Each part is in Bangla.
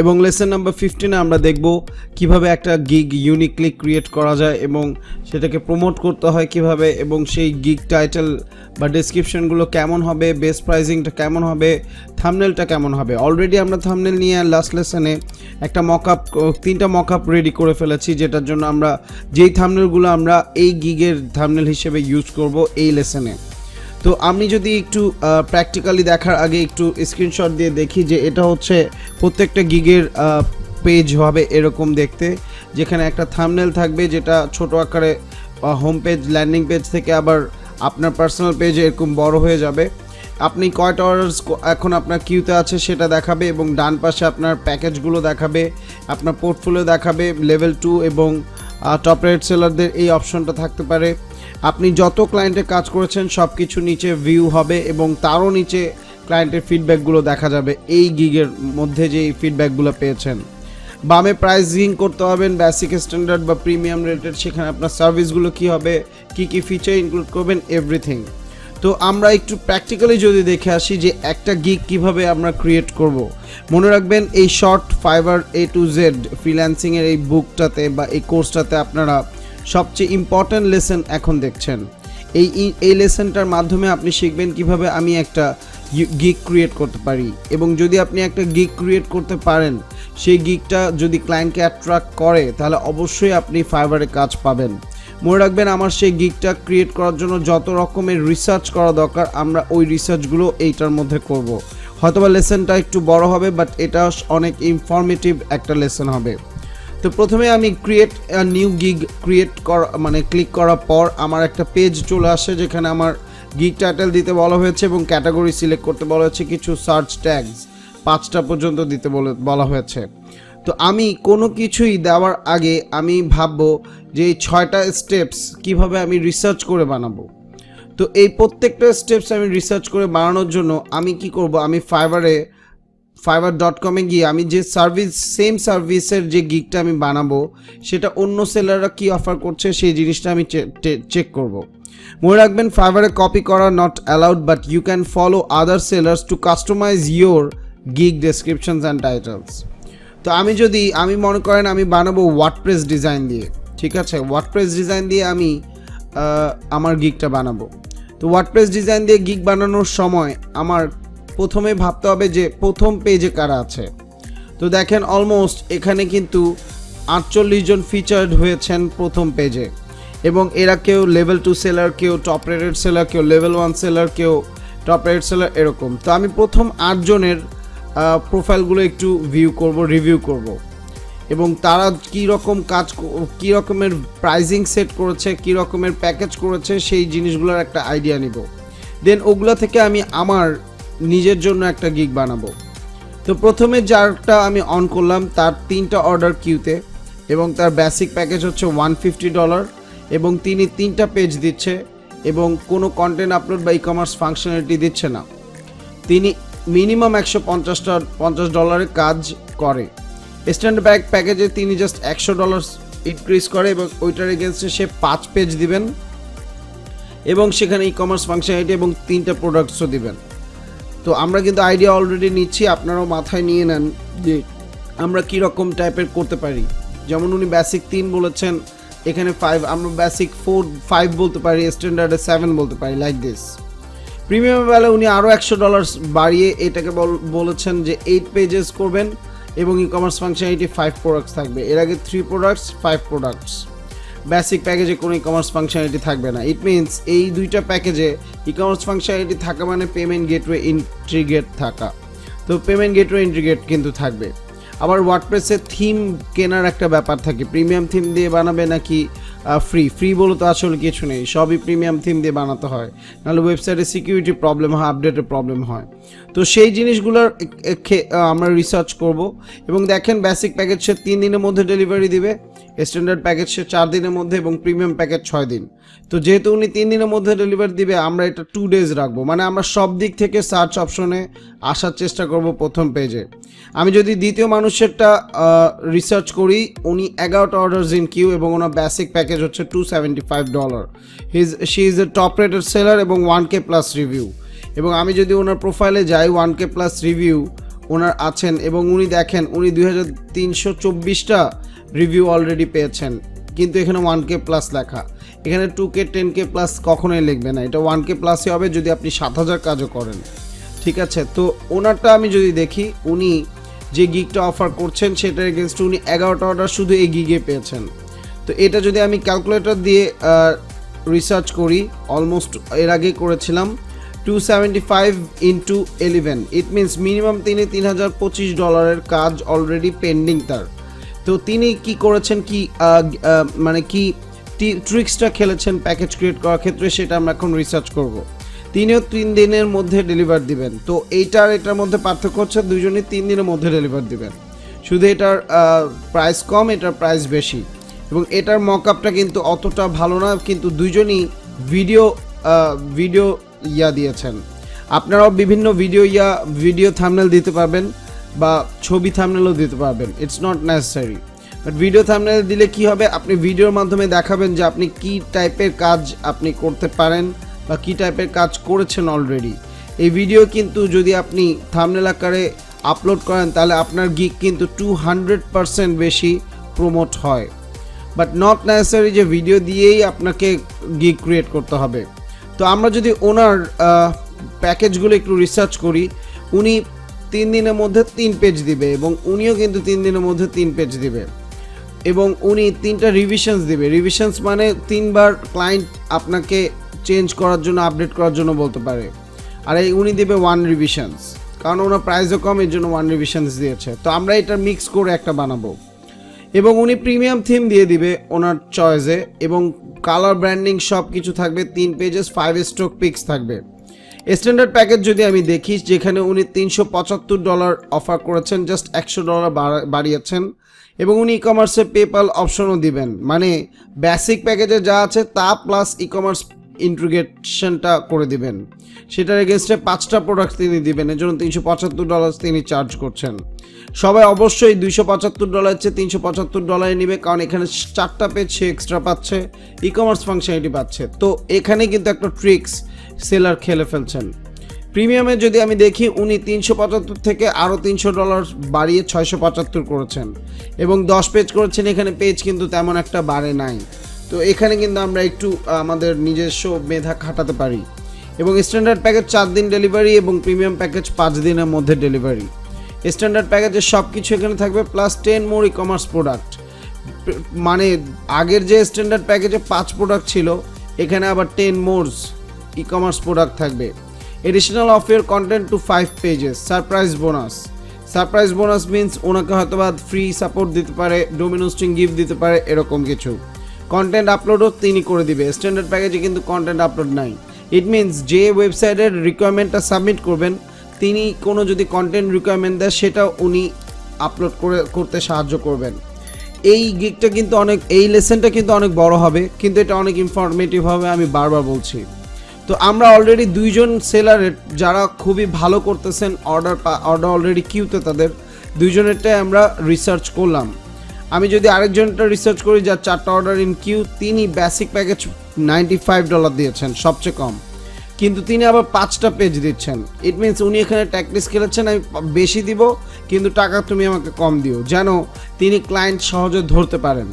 এবং লেসন নাম্বার ফিফটিনে আমরা দেখব কীভাবে একটা গিগ ইউনিকলি ক্রিয়েট করা যায় এবং সেটাকে প্রমোট করতে হয় কীভাবে এবং সেই গিগ টাইটেল বা ডেসক্রিপশনগুলো কেমন হবে বেস প্রাইজিংটা কেমন হবে থামনেলটা কেমন হবে। অলরেডি আমরা থামনেল নিয়ে লাস্ট লেসনে একটা মকআপ তিনটা মকআপ রেডি করে ফেলেছি, যেটার জন্য আমরা যেই থামনেলগুলো আমরা এই গিগের থামনেল হিসেবে ইউজ করব এই লেসনে তো আমি যদি একটু প্র্যাকটিক্যালি দেখার আগে একটু স্ক্রিনশট দিয়ে দেখি যে এটা হচ্ছে প্রত্যেকটা গিগের পেজ হবে এরকম দেখতে। যেখানে একটা থামনেল থাকবে যেটা ছোট আকারে হোম পেজ ল্যান্ডিং পেজ থেকে আবার আপনার পার্সোনাল পেজ এরকম বড় হয়ে যাবে। আপনি কয়টা অর্ডার্স এখন আপনার কিউতে আছে সেটা দেখাবে এবং ডান পাশে আপনার প্যাকেজগুলো দেখাবে, আপনার পোর্টফোলিও দেখাবে লেভেল টু এবং টপ রেট সেলারদের এই অপশনটা থাকতে পারে। আপনি যত ক্লায়েন্টে কাজ করেছেন সব কিছু নিচে ভিউ হবে এবং তারও নিচে ক্লায়েন্টের ফিডব্যাকগুলো দেখা যাবে। এই গিগের মধ্যে যে ফিডব্যাকগুলো পেয়েছেন। বামে প্রাইজিং করতে হবেন বেসিক স্ট্যান্ডার্ড বা প্রিমিয়াম রেটেড সেখানে আপনার সার্ভিসগুলো কী হবে, কী কী ফিচার ইনক্লুড করবেন এভরিথিং তো আমরা একটু প্র্যাকটিক্যালি যদি দেখে আসি যে একটা গিগ কীভাবে আমরা ক্রিয়েট করব। মনে রাখবেন এই short Fiverr A to Z ফ্রিল্যান্সিংয়ের এই বুকটাতে বা এই কোর্সটাতে আপনারা সবচেয়ে ইম্পর্ট্যান্ট লেসন এখন দেখছেন। এই এই লেসনটার মাধ্যমে আপনি শিখবেন কীভাবে আমি একটা গিগ ক্রিয়েট করতে পারি। এবং যদি আপনি একটা গিগ ক্রিয়েট করতে পারেন, সেই গিগটা যদি ক্লায়েন্টকে অ্যাট্রাক্ট করে, তাহলে অবশ্যই আপনি ফাইবারে কাজ পাবেন। মনে রাখবেন, আমার সেই গিগটা ক্রিয়েট করার জন্য যত রকমের রিসার্চ করা দরকার, আমরা ওই রিসার্চগুলো এইটার মধ্যে করব। হয়তোবা লেসনটা একটু বড় হবে বাট এটা অনেক ইনফরমেটিভ একটা লেসন হবে। তো প্রথমে আমি ক্রিয়েট নিউ গিগ ক্রিয়েট করা মানে ক্লিক করার পর আমার একটা পেজ চলে আসে যেখানে আমার গিগ টাইটেল দিতে বলা হয়েছে এবং ক্যাটাগরি সিলেক্ট করতে বলা হয়েছে, কিছু সার্চ ট্যাগস পাঁচটা পর্যন্ত দিতে বলে, বলা হয়েছে। তো আমি কোনো কিছুই দেওয়ার আগে আমি ভাববো যে এই ছয়টা স্টেপস কীভাবে আমি রিসার্চ করে বানাবো। তো এই প্রত্যেকটা স্টেপস আমি রিসার্চ করে বানানোর জন্য আমি কি করব, আমি ফাইবারে ফাইবার ডট কমে গিয়ে আমি যে সার্ভিস সেম সার্ভিসের যে গিগটা আমি বানাবো, সেটা অন্য সেলাররা কি অফার করছে সেই জিনিসটা আমি চেক করব। মনে রাখবেন ফাইবারে কপি করা not allowed but you can follow other sellers to customize your gig descriptions and titles তো আমি যদি, আমি মনে করেন আমি বানাবো ওয়ার্ডপ্রেস ডিজাইন দিয়ে, ঠিক আছে? ওয়ার্ডপ্রেস ডিজাইন দিয়ে আমি আমার গিগটা বানাবো। তো ওয়ার্ডপ্রেস ডিজাইন দিয়ে গিগ বানানোর সময় আমার প্রথমে ভাবতে হবে যে প্রথম পেজে কারা আছে। তো দেখেন অলমোস্ট এখানে কিন্তু আটচল্লিশ জন ফিচার্ড হয়েছেন প্রথম পেজে এবং এরা কেউ লেভেল টু সেলার কেউ টপ রেটেড সেলার কেউ লেভেল ওয়ান সেলার কেউ টপ রেটেড সেলার এরকম। তো আমি প্রথম আটজনের প্রোফাইলগুলো একটু ভিউ করব রিভিউ করব। এবং তারা কী রকম কাজ ক- রকমের প্রাইজিং সেট করেছে, কী রকমের প্যাকেজ করেছে, সেই জিনিসগুলোর একটা আইডিয়া নিব। দেন ওগুলো থেকে আমি আমার নিজের জন্য একটা গিগ বানাবো। তো প্রথমে যারটা আমি অন করলাম, তার তিনটা অর্ডার কিউতে এবং তার বেসিক প্যাকেজ হচ্ছে ওয়ান ফিফটি ডলার এবং তিনি তিনটা পেজ দিচ্ছে এবং কোনো কন্টেন্ট আপলোড বা ই কমার্স ফাংশনালিটি দিচ্ছে না। তিনি মিনিমাম একশো পঞ্চাশটা, পঞ্চাশ ডলারের কাজ করে। স্ট্যান্ডার্ড ব্যাগ প্যাকেজে তিনি জাস্ট একশো ডলার ইনক্রিজ করে এবং ওইটার এগেনস্টে সে পাঁচ পেজ দিবেন এবং সেখানে ই কমার্স ফাংশনালিটি এবং তিনটা প্রোডাক্টসও দিবেন। তো আমরা কিন্তু আইডিয়া অলরেডি নিচ্ছি, আপনারাও মাথায় নিয়ে নেন যে আমরা কী রকম টাইপের করতে পারি। যেমন উনি বেসিক তিন বলেছেন, এখানে ফাইভ আমরা বেসিক ফোর ফাইভ বলতে পারি স্ট্যান্ডার্ডে সেভেন বলতে পারি লাইক দিস প্রিমিয়াম বেলা উনি আরও একশো ডলার বাড়িয়ে এটাকে বল- বলেছেন যে এইট পেজেস করবেন এবং e commerce functionality five products থাকবে। এর আগে three products five products basic প্যাকেজে কোনো ই কমার্স ফাংশনালিটি থাকবে না। ইট মিনস এই দুইটা প্যাকেজে ই কমার্স ফাংশনালিটি থাকা মানে পেমেন্ট গেটওয়ে ইন্ট্রিগেট থাকা। তো পেমেন্ট গেটওয়ে ইন্ট্রিগেট কিন্তু থাকবে। আবার ওয়ার্ডপ্রেসের থিম কেনার একটা ব্যাপার থাকে। প্রিমিয়াম থিম দিয়ে বানাবে নাকি ফ্রি ফ্রি বলে তো আসলে কিছু নেই। সবই প্রিমিয়াম থিম দিয়ে বানাতে হয়। নাহলে ওয়েবসাইটে সিকিউরিটি প্রবলেম হয় আপডেটের প্রবলেম হয়। তো সেই জিনিসগুলোর আমরা রিসার্চ করব। এবং দেখেন বেসিক প্যাকেজ সে তিন দিনের মধ্যে ডেলিভারি দিবে স্ট্যান্ডার্ড প্যাকেজ সে চার দিনের মধ্যে এবং প্রিমিয়াম প্যাকেজ ছয় দিন। তো যেহেতু উনি তিন দিনের মধ্যে ডেলিভারি দিবে, আমরা এটা টু ডেজ রাখব। মানে আমরা সব দিক থেকে সার্চ অপশনে আসার চেষ্টা করব প্রথম পেজে আমি যদি দ্বিতীয় মানুষেরটা রিসার্চ করি, উনি এগারোটা অর্ডার ইন কিউ এবং ওনার বেসিক প্যাকেজ হচ্ছে two seventy five dollar his she is a top rated seller এবং ওয়ান কে প্লাস রিভিউ এবং আমি যদি ওনার প্রোফাইলে যাই ওয়ান কে প্লাস রিভিউ ওনার আছেন এবং উনি দেখেন, উনি দুই হাজার তিনশো চব্বিশটা রিভিউ অলরেডি পেয়েছেন। কিন্তু এখানে ওয়ান কে প্লাস লেখা। এখানে two K ten K plus কখনোই লিখবে না। এটা ওয়ান কে প্লাসই হবে যদি আপনি সাত হাজার কাজও করেন। ঠিক আছে? তো ওনারটা আমি যদি দেখি, উনি যে গিগটা অফার করছেন, সেটার এগেনস্ট উনি এগারোটা অর্ডার শুধু এই গিগে পেয়েছেন। তো এটা যদি আমি ক্যালকুলেটর দিয়ে রিসার্চ করি অলমোস্ট এর আগে করেছিলাম two seventy five into eleven it means minimum তিনি তিন হাজার পঁচিশ ডলারের কাজ অলরেডি পেন্ডিং তার। তো তিনি কি করেছেন, কি মানে কি ট্রিক্সটা খেলেছেন প্যাকেজ ক্রিয়েট করার ক্ষেত্রে সেটা আমরা এখন রিসার্চ করব। তিনিও তিন দিনের মধ্যে ডেলিভার দিবেন। তো এইটার, এটার মধ্যে পার্থক্য হচ্ছে দুজনই তিন দিনের মধ্যে ডেলিভার দিবেন। শুধু এটার প্রাইস কম, এটার প্রাইস বেশি। এবং এটার মকআপটা কিন্তু অতটা ভালো না, কিন্তু দুজনই ভিডিও ভিডিও ইয়া দিয়েছেন। আপনারাও বিভিন্ন ভিডিও ইয়া ভিডিও থামনেল দিতে পারবেন বা ছবি থামনেলও দিতে পারবেন। It's not necessary but video thumbnail দিলে কি হবে? আপনি ভিডিওর মাধ্যমে দেখাবেন যে আপনি কি টাইপের কাজ আপনি করতে পারেন বা কি টাইপের কাজ করেছেন অলরেডি এই ভিডিও কিন্তু যদি আপনি থামনেল আকারে আপলোড করেন, তাহলে আপনার গিক কিন্তু টু হান্ড্রেড পারসেন্ট বেশি প্রমোট হয়। বাট নট নেসেসারি যে ভিডিও দিয়েই আপনাকে গিক ক্রিয়েট করতে হবে। তো আমরা যদি ওনার প্যাকেজগুলো একটু রিসার্চ করি, উনি তিন দিনের মধ্যে তিন পেজ দিবে এবং উনিও কিন্তু তিন দিনের মধ্যে তিন পেজ দিবে। এবং উনি তিনটা রিভিশনস দিবে। রিভিশনস মানে তিনবার ক্লায়েন্ট আপনাকে চেঞ্জ করার জন্য আপডেট করার জন্য বলতে পারে। আর এই উনি দেবে ওয়ান রিভিশনস কারণ ওনার প্রাইসও কম, এর জন্য ওয়ান রিভিশনস দিয়েছে। তো আমরা এটা মিক্স করে একটা বানাবো। এবং উনি প্রিমিয়াম থিম দিয়ে দিবে ওনার চয়েসে এবং কালার ব্র্যান্ডিং সব কিছু থাকবে, তিন পেজেস ফাইভ স্ট্রোক পিক্স থাকবে। স্ট্যান্ডার্ড প্যাকেজ যদি আমি দেখি, যেখানে উনি তিনশো পঁচাত্তর ডলার অফার করেছেন জাস্ট একশো ডলার বাড়িয়েছেন, এবং উনি ই কমার্সে পেপাল অপশনও দিবেন। মানে বেসিক প্যাকেজে যা আছে, তা প্লাস ই কমার্স ইন্ট্রিগেশনটা করে দিবেন। সেটার এগেনস্টে পাঁচটা প্রোডাক্ট তিনি দিবেন, এর জন্য তিনশো পঁচাত্তর ডলার তিনি চার্জ করছেন। সবাই অবশ্যই দুইশো পঁচাত্তর ডলার চেয়ে তিনশো পঁচাত্তর ডলারে নিবে, কারণ এখানে চারটা পেজ সে এক্সট্রা পাচ্ছে ই কমার্স ফাংশনালিটি পাচ্ছে। তো এখানে কিন্তু একটা ট্রিক্স সেলার খেলে ফেলছেন। প্রিমিয়ামে যদি আমি দেখি, উনি তিনশো পঁচাত্তর থেকে আরও তিনশো ডলার বাড়িয়ে ছয়শো পঁচাত্তর করেছেন। এবং দশ পেজ করেছেন, এখানে পেজ কিন্তু তেমন একটা বাড়ে নাই। তো এখানে কিন্তু আমরা একটু আমাদের নিজস্ব মেধা খাটাতে পারি। এবং স্ট্যান্ডার্ড প্যাকেজ চার দিন ডেলিভারি এবং প্রিমিয়াম প্যাকেজ পাঁচ দিনের মধ্যে ডেলিভারি স্ট্যান্ডার্ড প্যাকেজের সব কিছু এখানে থাকবে plus ten more e commerce product মানে আগের যে স্ট্যান্ডার্ড প্যাকেজে পাঁচ প্রোডাক্ট ছিল, এখানে আবার ten more e commerce product থাকবে additional of content two five pages surprise bonus surprise bonus means ওনাকে হয়তো ফ্রি সাপোর্ট দিতে পারে ডোমিনোস্টিং গিফট দিতে পারে, এরকম কিছু। কন্টেন্ট আপলোডও তিনি করে দিবে। স্ট্যান্ডার্ড প্যাকেজে কিন্তু কন্টেন্ট আপলোড নাই। ইট মিনস যে ওয়েবসাইটের রিকোয়ারমেন্টটা সাবমিট করবেন, তিনি কোনো যদি কন্টেন্ট রিকোয়ারমেন্ট দেয়, সেটা উনি আপলোড করে, করতে সাহায্য করবেন। এই গিকটা কিন্তু অনেক, এই লেসনটা কিন্তু অনেক বড় হবে, কিন্তু এটা অনেক ইনফরমেটিভ হবে, আমি বারবার বলছি। তো আমরা অলরেডি দুইজন সেলারের যারা খুবই ভালো করতেছেন অর্ডার অর্ডার অলরেডি কিউতে তাদের, দুইজনেরটাই আমরা রিসার্চ করলাম। আমি যদি আরেকজনটা রিসার্চ করি, যার চারটা অর্ডার ইন কিউ তিনি basic package ninety five dollar দিয়েছেন, সবচেয়ে কম। কিন্তু তিনি আবার পাঁচটা পেজ দিচ্ছেন। ইট মিনস উনি এখানে ট্যাকটিস খেলেছেন, আমি বেশি দিব, কিন্তু টাকা তুমি আমাকে কম দিও, যেন তিনি ক্লায়েন্ট সহজে ধরতে পারেন।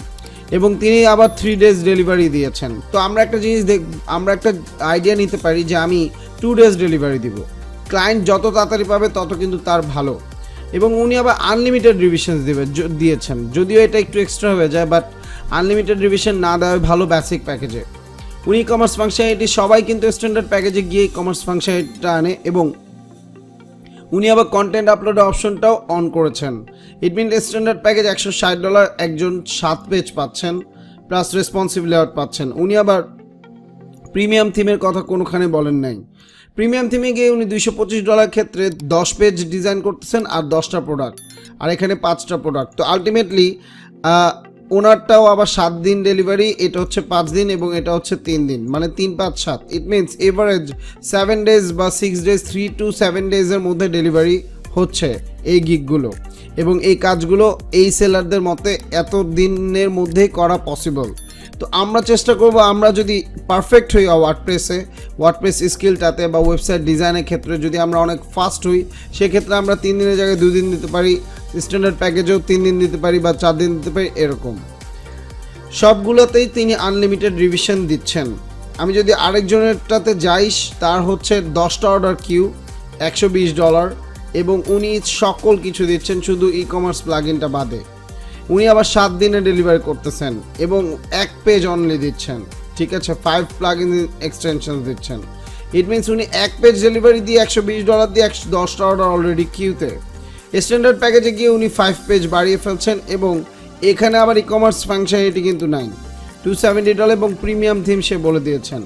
এবং তিনি আবার থ্রি ডেজ ডেলিভারি দিয়েছেন। তো আমরা একটা জিনিস দেখ আমরা একটা আইডিয়া নিতে পারি যে আমি টু ডেজ ডেলিভারি দিব। ক্লায়েন্ট যত তাড়াতাড়ি পাবে, তত কিন্তু তার ভালো। এবং উনি আবার আনলিমিটেড রিভিশনস দিবে দিয়েছেন। যদিও এটা একটু এক্সট্রা হয়ে যায় বাট আনলিমিটেড রিভিশন না দেওয়া ভালো বেসিক প্যাকেজে উনি কমার্স ফাংশনালিটি সবাই কিন্তু স্ট্যান্ডার্ড প্যাকেজে গিয়ে কমার্স ফাংশনালিটিটা আনে এবং উনি আবার কন্টেন্ট আপলোড অপশনটাও অন করেছেন। ইট মিন স্ট্যান্ডার্ড প্যাকেজ একশো ষাট ডলার একজন সাত পেজ পাচ্ছেন প্লাস রেসপন্সিভ লেআউট পাচ্ছেন। উনি আবার প্রিমিয়াম থিমের কথা কোনোখানে বলেন নাই। প্রিমিয়াম থিমে গিয়ে উনি দুইশো পঁচিশ ডলার ক্ষেত্রে দশ পেজ ডিজাইন করতেছেন আর দশটা প্রোডাক্ট আর এখানে পাঁচটা প্রোডাক্ট তো আলটিমেটলি ওনারটাও আবার সাত দিন ডেলিভারি এটা হচ্ছে পাঁচ দিন এবং এটা হচ্ছে তিন দিন। মানে তিন, পাঁচ, সাত। It means average seven days বা six days three two seven ডেজের মধ্যে ডেলিভারি হচ্ছে এই গিকগুলো এবং এই কাজগুলো এই সেলারদের মতে এত দিনের মধ্যেই করা পসিবল তো আমরা চেষ্টা করব, আমরা যদি পারফেক্ট হই ওয়ার্ডপ্রেসে ওয়ার্ডপ্রেস স্কিলটাতে বা ওয়েবসাইট ডিজাইনের ক্ষেত্রে যদি আমরা অনেক ফাস্ট হই, সেক্ষেত্রে আমরা তিন দিনের জায়গায় দুই দিন দিতে পারি স্ট্যান্ডার্ড প্যাকেজেও তিন দিন দিতে পারি বা চার দিন দিতে পারি, এরকম। সবগুলোতেই তিনি আনলিমিটেড রিভিশন দিচ্ছেন। আমি যদি আরেকজনেরটাতে যাই, তার হচ্ছে দশটা অর্ডার কিউ একশো বিশ ডলার এবং উনি সকল কিছু দিচ্ছেন, শুধু ই কমার্স প্লাগিনটা বাদে। উনি আবার সাত দিনে ডেলিভারি করতেছেন এবং এক পেজ অনলি দিচ্ছেন, ঠিক আছে? ফাইভ প্লাগ ইন এক্সটেনশন দিচ্ছেন। ইট মিনস উনি এক পেজ ডেলিভারি দিয়ে একশো বিশ ডলার দিয়ে একশো দশটা অর্ডার অলরেডি কিউতে স্ট্যান্ডার্ড প্যাকেজে গিয়ে উনি ফাইভ পেজ বাড়িয়ে ফেলছেন এবং এখানে আবার ই কমার্স ফাংশনালিটি কিন্তু নাই। টু সেভেন্টি ডলার এবং প্রিমিয়াম থিম সে বলে দিয়েছেন।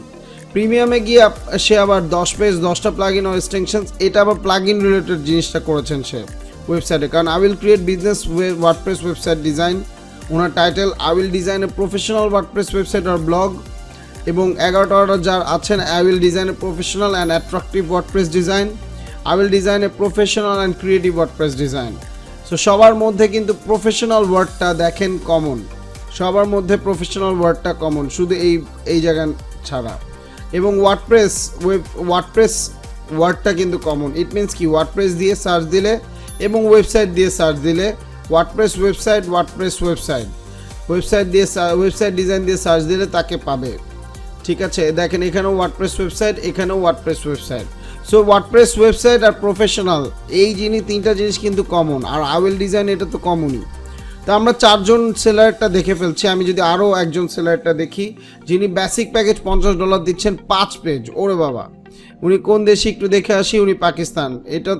প্রিমিয়ামে গিয়ে সে আবার দশ পেজ দশটা প্লাগ ইন এক্সটেনশনস এটা আবার প্লাগ ইন রিলেটেড জিনিসটা করেছেন সে। ওয়েবসাইটে কারণ I will create business WordPress website design owner title I will design a professional WordPress website R blog এবং এগারোটা অর্ডার যার আছেন I will design a professional and attractive WordPress design I will design a professional and creative WordPress design so সবার মধ্যে কিন্তু প্রফেশনাল ওয়ার্ডটা দেখেন কমন সবার মধ্যে প্রফেশনাল ওয়ার্ডটা কমন শুধু এই এই জায়গা ছাড়া। এবং ওয়ার্ডপ্রেস ওয়েব ওয়ার্ডপ্রেস ওয়ার্ডটা কিন্তু কমন ইট মিনস কি? ওয়ার্ডপ্রেস দিয়ে সার্চ দিলে এবং ওয়েবসাইট দিয়ে সার্চ দিলে WordPress website WordPress website. Website দিয়ে ওয়েবসাইট ডিজাইন দিয়ে সার্চ দিলে তাকে পাবে। ঠিক আছে, দেখেন এখানেও ওয়ার্ডপ্রেস ওয়েবসাইট, এখানেও WordPress website. So WordPress website আর প্রফেশনাল এই জিনিস তিনটা জিনিস কিন্তু কমন আর আওয়েল ডিজাইন এটা তো কমনই তো আমরা চারজন সেলারটা দেখে ফেলছি, আমি যদি আরও একজন সেলারটা দেখি, যিনি বেসিক প্যাকেজ পঞ্চাশ ডলার দিচ্ছেন পাঁচ পেজ ওরে বাবা। উনি কোন দেশে একটু দেখে আসি, উনি পাকিস্তান। এটা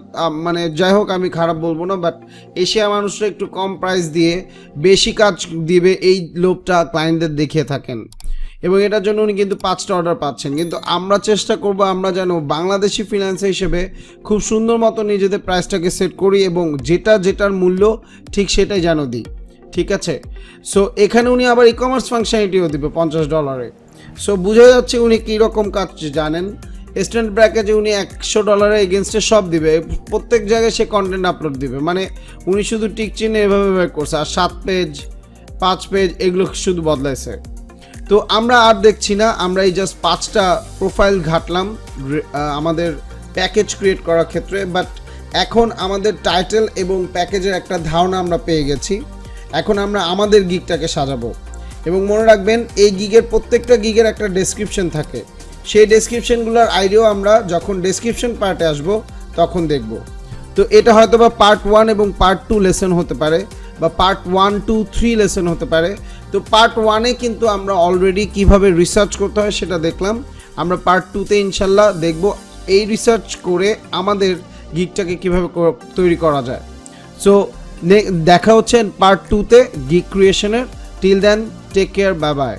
মানে যাই হোক, আমি খারাপ বলব না বাট এশিয়া মানুষরা একটু কম প্রাইস দিয়ে বেশি কাজ দিবে এই লোভটা ক্লায়েন্টদের দেখিয়ে থাকেন। এবং এটার জন্য উনি কিন্তু পাঁচটা অর্ডার পাচ্ছেন। কিন্তু আমরা চেষ্টা করব, আমরা যেন বাংলাদেশি ফিনান্সার হিসেবে খুব সুন্দর মতো নিজেদের প্রাইসটাকে সেট করি এবং যেটা, যেটার মূল্য ঠিক সেটাই যেন দিই। ঠিক আছে? সো এখানে উনি আবার ই কমার্স ফাংশনালিটিও দিবে পঞ্চাশ ডলারে সো বোঝা যাচ্ছে উনি কীরকম কাজ জানেন। স্ট্যান্ড ব্র্যাকেজে উনি একশো ডলারের এগেনস্টে সব দিবে। প্রত্যেক জায়গায় সে কন্টেন্ট আপলোড দিবে। মানে উনি শুধু টিক চিহ্নে এভাবে করছে। আর সাত পেজ পাঁচ পেজ এগুলো শুধু বদলাইছে। তো আমরা আর দেখছি না। আমরা এই জাস্ট পাঁচটা প্রোফাইল ঘাটলাম আমাদের প্যাকেজ ক্রিয়েট করার ক্ষেত্রে। বাট এখন আমাদের টাইটেল এবং প্যাকেজের একটা ধারণা আমরা পেয়ে গেছি। এখন আমরা আমাদের গিগটাকে সাজাবো। এবং মনে রাখবেন, এই গিগের প্রত্যেকটা গিগের একটা ডেসক্রিপশন থাকে। সেই ডেসক্রিপশনগুলোর আইডিয়াও আমরা যখন ডেসক্রিপশন পার্টে আসব, তখন দেখব। তো এটা হয়তো বা পার্ট ওয়ান এবং পার্ট টু লেসন হতে পারে, বা part one two three lesson হতে পারে। তো পার্ট ওয়ানে কিন্তু আমরা অলরেডি কীভাবে রিসার্চ করতে হয় সেটা দেখলাম। আমরা পার্ট টুতে ইনশাল্লাহ দেখব এই রিসার্চ করে আমাদের গিকটাকে কীভাবে তৈরি করা যায়। সো দেখা হচ্ছে পার্ট টুতে gig ক্রিয়েশনের till then take care bye bye